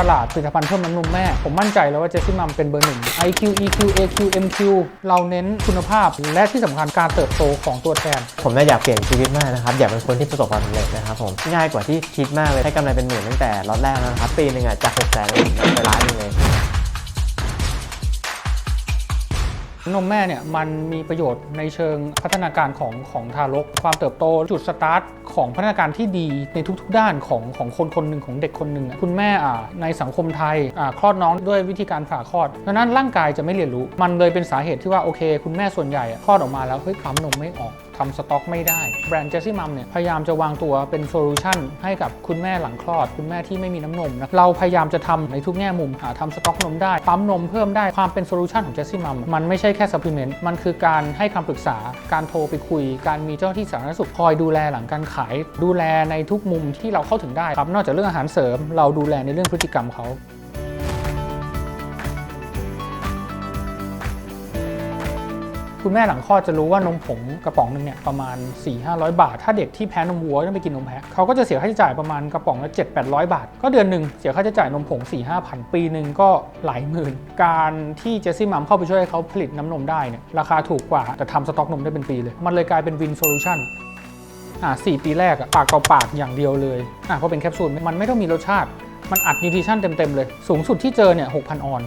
ตลาดผลิตภัณฑ์เพิ่มน้ำนมแม่ ผมมั่นใจแล้วว่าเจสซี่มัมเป็นเบอร์หนึ่ง IQ EQ AQ MQ เราเน้นคุณภาพและที่สำคัญการเติบโตของตัวแทน ผมน่าอยากเปลี่ยนชีวิตมากนะครับ อยากเป็นคนที่ประสบความสำเร็จนะครับผม ง่ายกว่าที่คิดมากเลยให้กำไรเป็นหมื่นตั้งแต่ล็อตแรกแล้วนะครับ ปีหนึ่งอะจากหกแสนถึงไปล้านหนึงเลยนมแม่เนี่ยมันมีประโยชน์ในเชิงพัฒนาการของของทารก ความเติบโตจุดสตาร์ท ของพัฒนาการที่ดีในทุกๆ ด้านของของคนคนหนึ่งของเด็กคนหนึ่งคุณแม่อ่าในสังคมไทยอ่าคลอดน้องด้วยวิธีการผ่าคลอดดังนั้นร่างกายจะไม่เรียนรู้ มันเลยเป็นสาเหตุที่ว่าโอเค คุณแม่ส่วนใหญ่อะคลอดออกมาแล้วเฮ้ยปั๊มนมไม่ออกทำสต็อกไม่ได้ แบรนด์เจสซี่มัมเนี่ยพยายามจะวางตัวเป็นโซลูชันให้กับคุณแม่หลังคลอด คุณแม่ที่ไม่มีน้ำนมนะเราพยายามจะทำในทุกแง่มุมหาทำสต็อกนมได้ปั๊มนมเพิ่มได้ความเป็นโซลูชันของเจสซี่มัมมันไม่ใช่แค่ซัพพลีเมนต์มันคือการให้คำปรึกษา การโทรไปคุย การมีเจ้าหน้าที่สาธารณสุขคอยดูแลหลังการขาย ดูแลในทุกมุมที่เราเข้าถึงได้ครับนอกจากเรื่องอาหารเสริม เราดูแลในเรื่องพฤติกรรมเขา คุณแม่หลังคลอดจะรู้ว่านมผงกระป๋องหนึ่งเนี่ยประมาณ 4-500 บาท ถ้าเด็กที่แพ้นมวัวต้องไปกินนมแพะเขาก็จะเสียค่าใช้จ่ายประมาณกระป๋องละ7-800 บาท ก็เดือนหนึ่งเสียค่าใช้จ่ายนมผง 4-5พันปีหนึ่งก็หลายหมื่น การที่เจสซี่มัมเข้าไปช่วยเขาผลิตน้ำนมได้เนี่ยราคาถูกกว่าแต่ทำสต็อกนมได้เป็นปีเลย มันเลยกลายเป็นวินโซลูชันอ่าสี่ปีแรกอะปากต่อปากอย่างเดียวเลยอะเพราะเป็นแคปซูลมันไม่ต้องมีรสชาติ มันอัดนิวทริชั่นเต็มๆเลย สูงสุดที่เจอเนี่ย6,000 ออน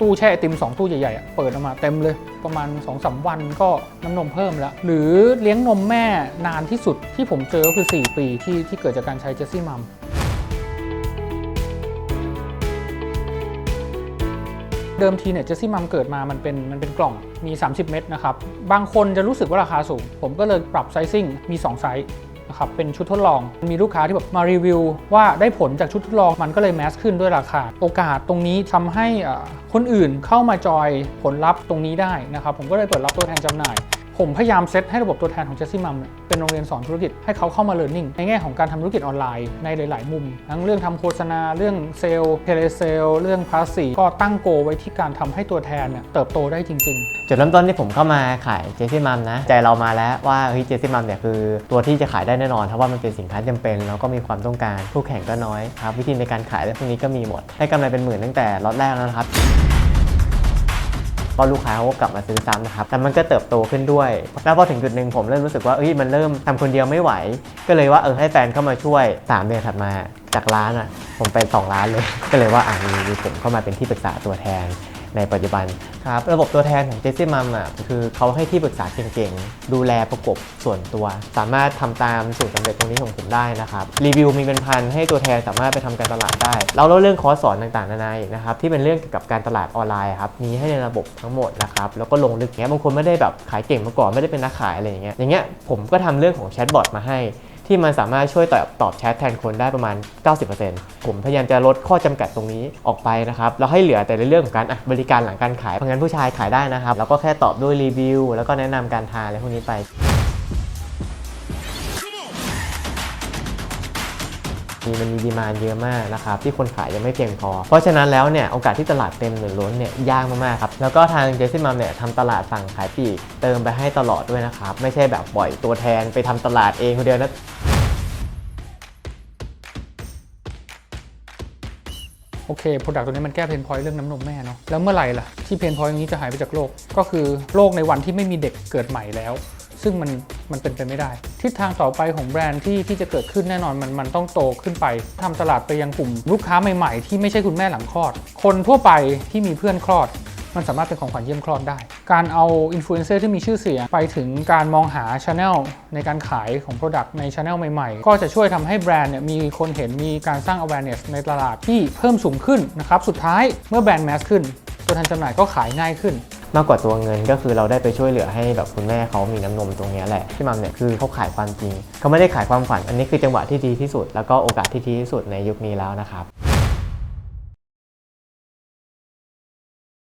ตู้แช่ไอติม 2 ตู้ใหญ่ๆอะเปิดออกมาเต็มเลยประมาณ2-3วันก็น้ำนมเพิ่มแล้ว หรือเลี้ยงนมแม่นานที่สุดที่ผมเจอก็คือ 4 ปีที่ที่เกิดจากการใช้เจสซี่มัมเดิมทีเนี่ยเจสซี่มัมเกิดมามันเป็นมันเป็นกล่องมี 30 เม็ดนะครับ บางคนจะรู้สึกว่าราคาสูง ผมก็เลยปรับไซซิ่งมี 2 ไซส์ นะครับเป็นชุดทดลอง มีลูกค้าที่แบบมารีวิว ว่าได้ผลจากชุดทดลองมันก็เลยแมสขึ้นด้วยราคา โอกาสตรงนี้ทำให้คนอื่นเข้ามาจอยผลลัพธ์ตรงนี้ได้นะครับผมก็เลยเปิดรับตัวแทนจำหน่าย ผมพยายามเซตให้ระบบตัวแทนของเจสซี่มัมเป็นโรงเรียนสอนธุรกิจให้เขาเข้ามาเรียนรู้ในแง่ของการทำธุรกิจออนไลน์ในหลาย ๆ มุม ทั้งเรื่องทำโฆษณาเรื่องเซลล์เทเลเซลเรื่องภาษีก็ตั้งโกไว้ที่การทำให้ตัวแทนเนี่ยเติบโตได้จริง ๆ จุดเริ่มต้นที่ผมเข้ามาขายเจสซี่มัมนะ ใจเรามาแล้วว่าเฮ้ยเจสซี่มัมเนี่ยคือตัวที่จะขายได้แน่นอนเพราะว่ามันเป็นสินค้าจำเป็นแล้วก็มีความต้องการคู่แข่งก็น้อยครับวิธีในการขายและพวกนี้ก็มีหมด ได้กำไรเป็นหมื่นตั้งแต่ล็อตแรกแล้วนะครับ ก็ลูกค้าเขาก็กลับมาซื้อซ้ำนะครับแต่มันก็เติบโตขึ้นด้วย แล้วพอถึงจุดหนึ่งผมเริ่มรู้สึกว่าเอ้ยมันเริ่มทำคนเดียวไม่ไหว ก็เลยว่าเออให้แฟนเข้ามาช่วย 3 เดือนถัดมาจากร้านอะผมไป2ร้านเลย ก็เลยว่าอ่ามีมีผมเข้ามาเป็นที่ปรึกษาตัวแทน ในปัจจุบันครับระบบตัวแทนของเจสซี่มัมอะคือเขาให้ที่ปรึกษาเก่งๆ ดูแลประกบส่วนตัว สามารถทำตามสูตรสำเร็จตรงนี้ของผมได้นะครับรีวิวมีเป็นพันให้ตัวแทนสามารถไปทำการตลาดได้ แล้วเรื่องคอร์สสอนต่างๆนานาอีกนะครับที่เป็นเรื่องเกี่ยวกับการตลาดออนไลน์ครับมีให้ในระบบทั้งหมดนะครับแล้วก็ลงลึกเงี้ยบางคนไม่ได้แบบขายเก่งมาก่อนไม่ได้เป็นนักขายอะไรอย่างเงี้ยอย่างเงี้ยผมก็ทำเรื่องของแชทบอทมาให้ ที่มันสามารถช่วยตอบตอบแชทแทนคนได้ประมาณ 90%ผมพยายามจะลดข้อจำกัดตรงนี้ออกไปนะครับแล้วให้เหลือแต่ในเรื่องของการบริการหลังการขายเพราะงั้นผู้ชายขายได้นะครับแล้วก็แค่ตอบด้วยรีวิวแล้วก็แนะนำการทานอะไรพวกนี้ไป มีมันมีดีมานเยอะมากนะครับที่คนขายยังไม่เพียงพอ เพราะฉะนั้นแล้วเนี่ยโอกาสที่ตลาดเต็มหรือล้นเนี่ยยากมากๆครับแล้วก็ทางเจสซี่มัมเนี่ยทำตลาดสั่งขายปลีกเติมไปให้ตลอดด้วยนะครับไม่ใช่แบบปล่อยตัวแทนไปทำตลาดเองคนเดียวนะโอเค โปรดักต์ตัวนี้มันแก้เพนพอยต์เรื่องน้ำนมแม่เนาะ แล้วเมื่อไหร่ล่ะ ที่เพนพอยต์นี้จะหายไปจากโลก ก็คือโลกในวันที่ไม่มีเด็กเกิดใหม่แล้ว ซึ่งมันมันเป็นไปไม่ได้ ทิศทางต่อไปของแบรนด์ที่ที่จะเกิดขึ้นแน่นอนมันมันต้องโตขึ้นไปทำตลาดไปยังกลุ่มลูกค้าใหม่ๆ ที่ไม่ใช่คุณแม่หลังคลอด คนทั่วไปที่มีเพื่อนคลอด มันสามารถเป็นของขวัญเยี่ยมคลอดได้ การเอาอินฟลูเอนเซอร์ที่มีชื่อเสียง ไปถึงการมองหาช n แนลในการขายของ Product ในช n แนลใหม่ๆ ก็จะช่วยทำให้แบรนด์เนี่ยมีคนเห็นมีการสร้าง awareness ในตลาดที่เพิ่มสูงขึ้นนะครับสุดท้ายเมื่อแบรนด์แมสขึ้น ตัวแทนจำหน่ายก็ขายง่ายขึ้น มากกว่าตัวเงินก็คือเราได้ไปช่วยเหลือให้แบบคุณแม่เขามีน้ำนมตรงนี้แหละที่มัมเนี่ยคือเขาขายความจริงเขาไม่ได้ขายความฝัน อันนี้คือจังหวะที่ดีที่สุด แล้วก็โอกาสที่ดีที่สุดในยุคนี้แล้วนะครับ